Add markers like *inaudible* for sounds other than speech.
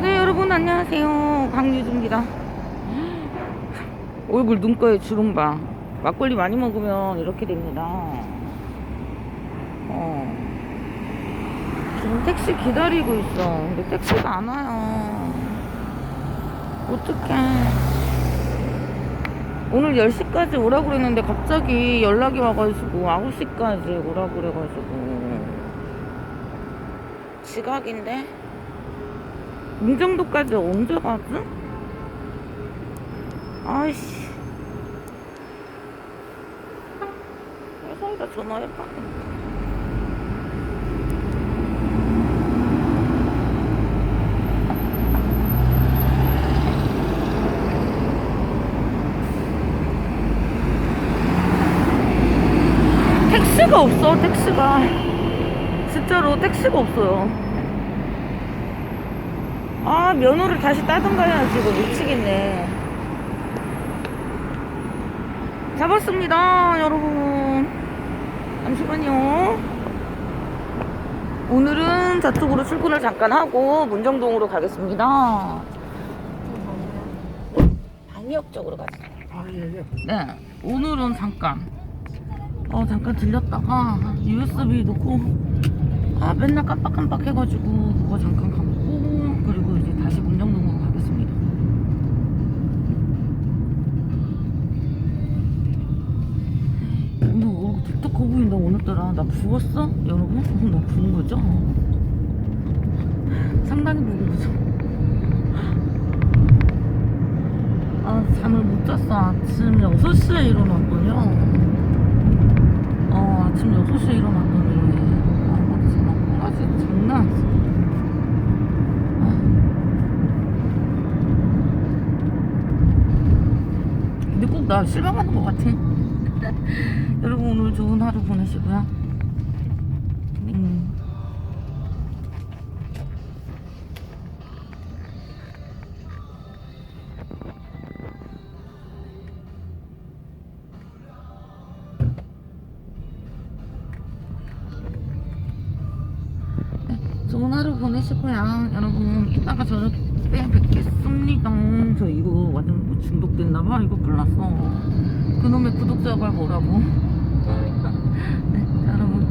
네 여러분 안녕하세요. 강유주입니다. 얼굴 눈가에 주름 봐. 막걸리 많이 먹으면 이렇게 됩니다. 어. 지금 택시 기다리고 있어. 근데 택시가 안 와요. 어떡해. 오늘 10시까지 오라고 그랬는데 갑자기 연락이 와가지고 9시까지 오라고 그래가지고. 지각인데 문정도까지 언제 가지? 아이씨. 회사에다 전화해봐. 택시가 없어, 택시가. 진짜로 택시가 없어요. 아 면허를 다시 따든가 해야지 이거 미치겠네. 잡았습니다 여러분. 잠시만요. 오늘은 저쪽으로 출근을 잠깐 하고 문정동으로 가겠습니다. 방역 쪽으로 예. 네 오늘은 잠깐. 어 잠깐 들렸다가 USB 놓고 아 맨날 깜빡깜빡 해가지고 그거 잠깐 그리고 이제 다시 문정동으로 가겠습니다 오늘 얼굴 독특해 보인다 오늘따라 나 부었어? 여러분? 어, 나 부은 거죠? *laughs* 상당히 부은 거죠 아 잠을 못 잤어 아침 6시에 일어났더니 어 아침 6시에 일어났더니 아 정말 꼬라지 장난 아니지 아. 근데 꼭 나 실망하는 것 같아 *laughs* 여러분 오늘 좋은 하루 보내시고요 음. 좋은 하루 보내시고요. 여러분, 이따가. 저 이거 완전 뭐 중독됐나봐. 이거 불났어. 그놈의 구독자가 뭐라고. 네, 여러분.